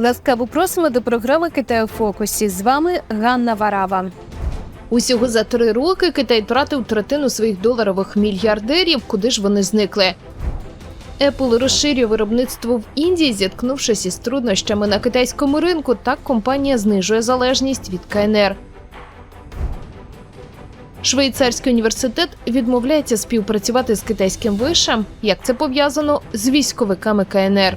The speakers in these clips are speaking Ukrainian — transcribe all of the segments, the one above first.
Ласкаво просимо до програми Китай у фокусі. З вами Ганна Варава. Усього за три роки Китай втратив третину своїх доларових мільярдерів. Куди ж вони зникли? Apple розширює виробництво в Індії, зіткнувшись із труднощами на китайському ринку. Так компанія знижує залежність від КНР. Швейцарський університет відмовляється співпрацювати з китайським вишем. Як це пов'язано з військовиками КНР?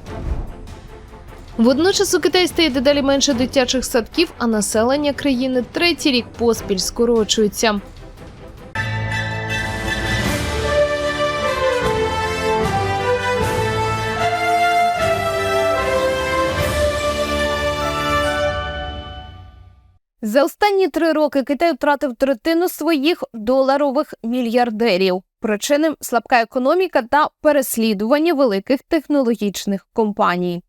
Водночас у Китаї стає дедалі менше дитячих садків, а населення країни третій рік поспіль скорочується. За останні три роки Китай втратив третину своїх доларових мільярдерів. Причини слабка економіка та переслідування великих технологічних компаній.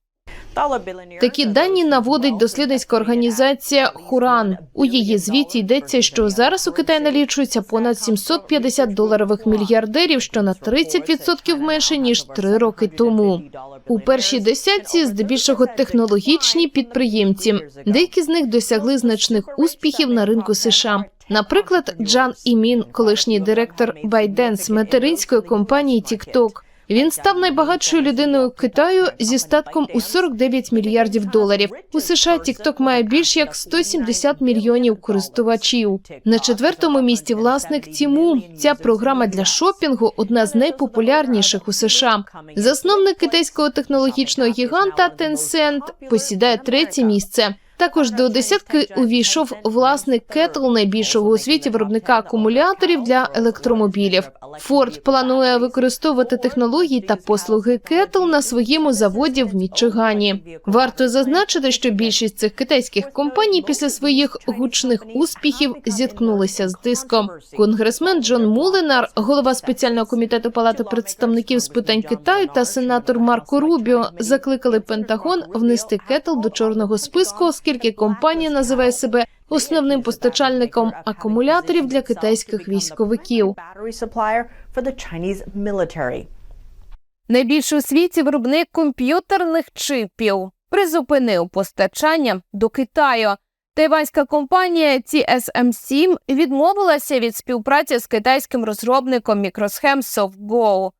Такі дані наводить дослідницька організація Хуран. У її звіті йдеться, що зараз у Китаї налічується понад 750 доларових мільярдерів, що на 30% менше ніж три роки тому. У першій десятці здебільшого технологічні підприємці. Деякі з них досягли значних успіхів на ринку США. Наприклад, Джан Імін, колишній директор Байденс материнської компанії TikTok. Він став найбагатшою людиною Китаю зі статком у 49 мільярдів доларів. У США TikTok має більш як 170 мільйонів користувачів. На четвертому місці власник Тіму. Ця програма для шопінгу одна з найпопулярніших у США. Засновник китайського технологічного гіганта Tencent посідає третє місце. Також до десятки увійшов власник Кетл, найбільшого у світі виробника акумуляторів для електромобілів. Форд планує використовувати технології та послуги Кетл на своєму заводі в Мічигані. Варто зазначити, що більшість цих китайських компаній після своїх гучних успіхів зіткнулися з диском. Конгресмен Джон Мулинар, голова спеціального комітету Палати представників з питань Китаю та сенатор Марко Рубіо закликали Пентагон внести Кетл до чорного списку, оскільки компанія називає себе основним постачальником акумуляторів для китайських військовиків. Найбільший у світі виробник комп'ютерних чипів призупинив постачання до Китаю. Тайванська компанія TSMC відмовилася від співпраці з китайським розробником мікросхем SoftGo.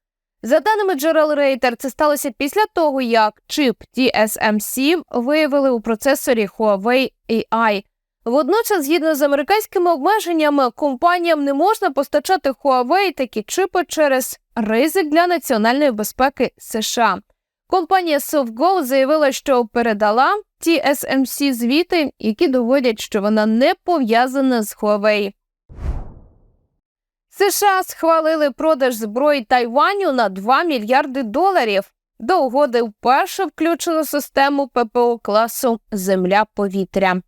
За даними джерел Рейтер, це сталося після того, як чип TSMC виявили у процесорі Huawei AI. Водночас, згідно з американськими обмеженнями, компаніям не можна постачати Huawei такі чипи через ризик для національної безпеки США. Компанія SoftGo заявила, що передала TSMC звіти, які доводять, що вона не пов'язана з Huawei. США схвалили продаж зброї Тайваню на 2 мільярди доларів. До угоди вперше включено систему ППО класу Земля-повітря.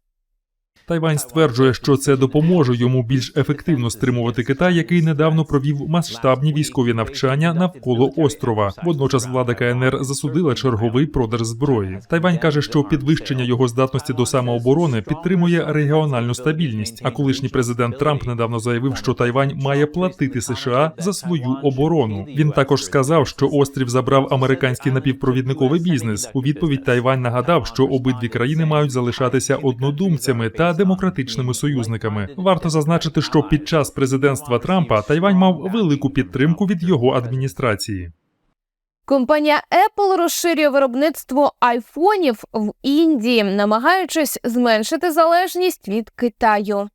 Тайвань стверджує, що це допоможе йому більш ефективно стримувати Китай, який недавно провів масштабні військові навчання навколо острова. Водночас влада КНР засудила черговий продаж зброї. Тайвань каже, що підвищення його здатності до самооборони підтримує регіональну стабільність. А колишній президент Трамп недавно заявив, що Тайвань має платити США за свою оборону. Він також сказав, що острів забрав американський напівпровідниковий бізнес. У відповідь Тайвань нагадав, що обидві країни мають залишатися однодумцями та демократичними союзниками. Варто зазначити, що під час президентства Трампа Тайвань мав велику підтримку від його адміністрації. Компанія Apple розширює виробництво айфонів в Індії, намагаючись зменшити залежність від Китаю.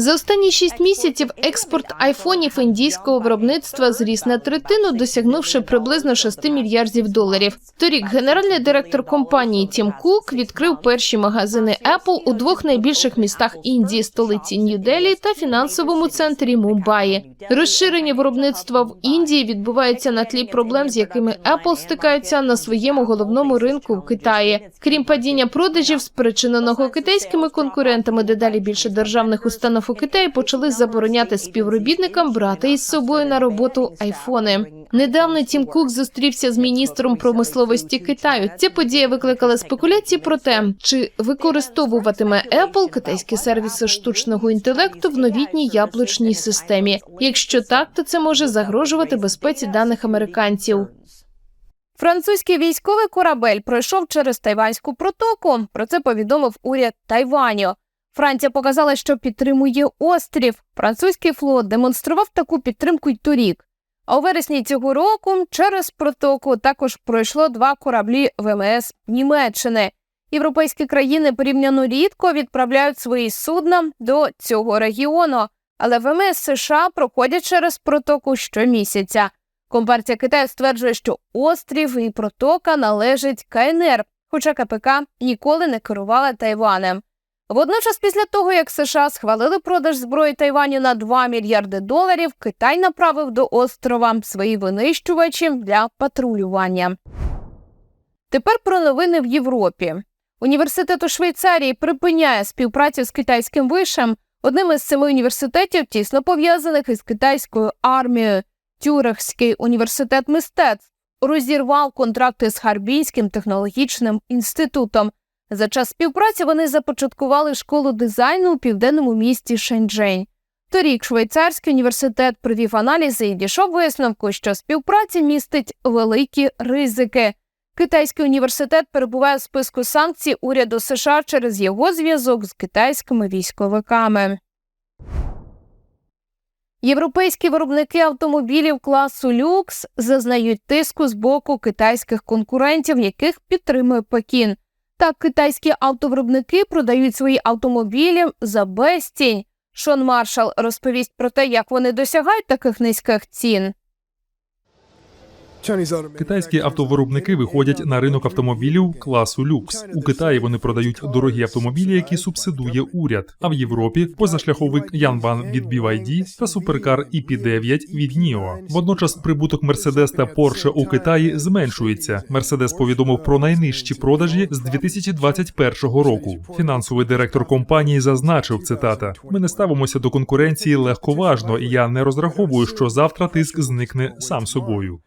За останні шість місяців експорт айфонів індійського виробництва зріс на третину, досягнувши приблизно 6 мільярдів доларів. Торік генеральний директор компанії Тім Кук відкрив перші магазини Apple у двох найбільших містах Індії столиці Нью-Делі та фінансовому центрі Мумбаї. Розширення виробництва в Індії відбувається на тлі проблем, з якими Apple стикається на своєму головному ринку в Китаї. Крім падіння продажів, спричиненого китайськими конкурентами, дедалі більше державних установ у Китаї почали забороняти співробітникам брати із собою на роботу айфони. Недавно Тім Кук зустрівся з міністром промисловості Китаю. Ця подія викликала спекуляції про те, чи використовуватиме Apple китайські сервіси штучного інтелекту в новітній яблучній системі. Якщо так, то це може загрожувати безпеці даних американців. Французький військовий корабель пройшов через Тайванську протоку. Про це повідомив уряд Тайваню. Франція показала, що підтримує острів. Французький флот демонстрував таку підтримку й торік. А у вересні цього року через протоку також пройшло два кораблі ВМС Німеччини. Європейські країни порівняно рідко відправляють свої судна до цього регіону, але ВМС США проходять через протоку щомісяця. Компартія Китаю стверджує, що острів і протока належить КНР, хоча КПК ніколи не керувала Тайванем. Водночас, після того, як США схвалили продаж зброї Тайваню на 2 мільярди доларів, Китай направив до острова свої винищувачі для патрулювання. Тепер про новини в Європі. Університет у Швейцарії припиняє співпрацю з китайським вишем, одним із семи університетів, тісно пов'язаних із китайською армією. Тюрехський університет мистецтв розірвав контракти з Харбінським технологічним інститутом. За час співпраці вони започаткували школу дизайну у південному місті Шенджень. Торік швейцарський університет провів аналізи і дійшов висновку, що співпраця містить великі ризики. Китайський університет перебуває в списку санкцій уряду США через його зв'язок з китайськими військовиками. Європейські виробники автомобілів класу люкс зазнають тиску з боку китайських конкурентів, яких підтримує Пекін. Так, китайські автовиробники продають свої автомобілі за безцінь. Шон Маршал розповість про те, як вони досягають таких низьких цін. Китайські автовиробники виходять на ринок автомобілів класу люкс. У Китаї вони продають дорогі автомобілі, які субсидує уряд. А в Європі позашляховик Янбан від BYD та суперкар EP9 від NIO. Водночас прибуток Мерседес та Porsche у Китаї зменшується. Мерседес повідомив про найнижчі продажі з 2021 року. Фінансовий директор компанії зазначив цитата: Ми не ставимося до конкуренції легковажно, і я не розраховую, що завтра тиск зникне сам собою.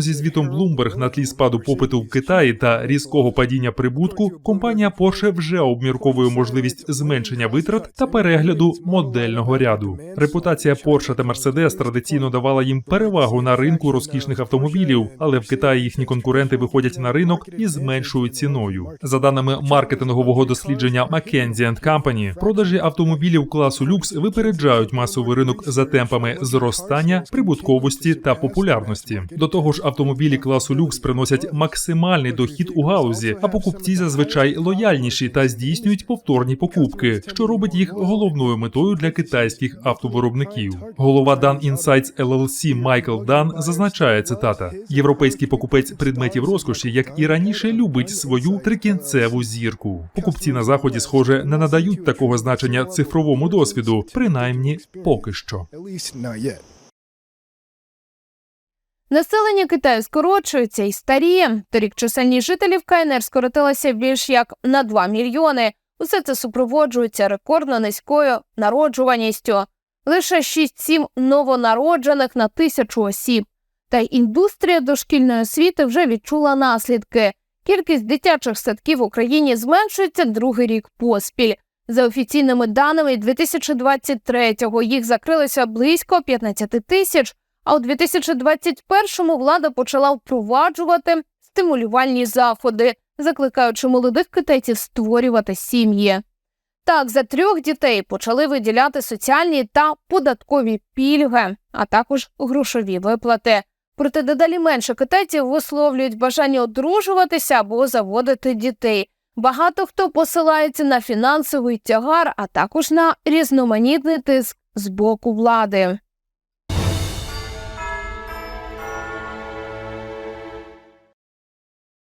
Згідно зі звітом Bloomberg на тлі спаду попиту в Китаї та різкого падіння прибутку, компанія Porsche вже обмірковує можливість зменшення витрат та перегляду модельного ряду. Репутація Porsche та Mercedes традиційно давала їм перевагу на ринку розкішних автомобілів, але в Китаї їхні конкуренти виходять на ринок із меншою ціною. За даними маркетингового дослідження McKinsey Company, продажі автомобілів класу люкс випереджають масовий ринок за темпами зростання, прибутковості та популярності. До того ж, автомобілі класу люкс приносять максимальний дохід у галузі, а покупці зазвичай лояльніші та здійснюють повторні покупки, що робить їх головною метою для китайських автовиробників. Голова Dan Insights LLC Майкл Дан зазначає цитата: європейський покупець предметів розкоші, як і раніше, любить свою трикінцеву зірку. Покупці на заході, схоже, не надають такого значення цифровому досвіду, принаймні поки що. Населення Китаю скорочується і старіє. Торік чисельність жителів КНР скоротилася більш як на 2 мільйони. Усе це супроводжується рекордно низькою народжуваністю. Лише 6-7 новонароджених на тисячу осіб. Та й індустрія дошкільної освіти вже відчула наслідки. Кількість дитячих садків в Україні зменшується другий рік поспіль. За офіційними даними 2023-го їх закрилося близько 15 тисяч, а у 2021-му влада почала впроваджувати стимулювальні заходи, закликаючи молодих китайців створювати сім'ї. Так, за трьох дітей почали виділяти соціальні та податкові пільги, а також грошові виплати. Проте дедалі менше китайців висловлюють бажання одружуватися або заводити дітей. Багато хто посилається на фінансовий тягар, а також на різноманітний тиск з боку влади.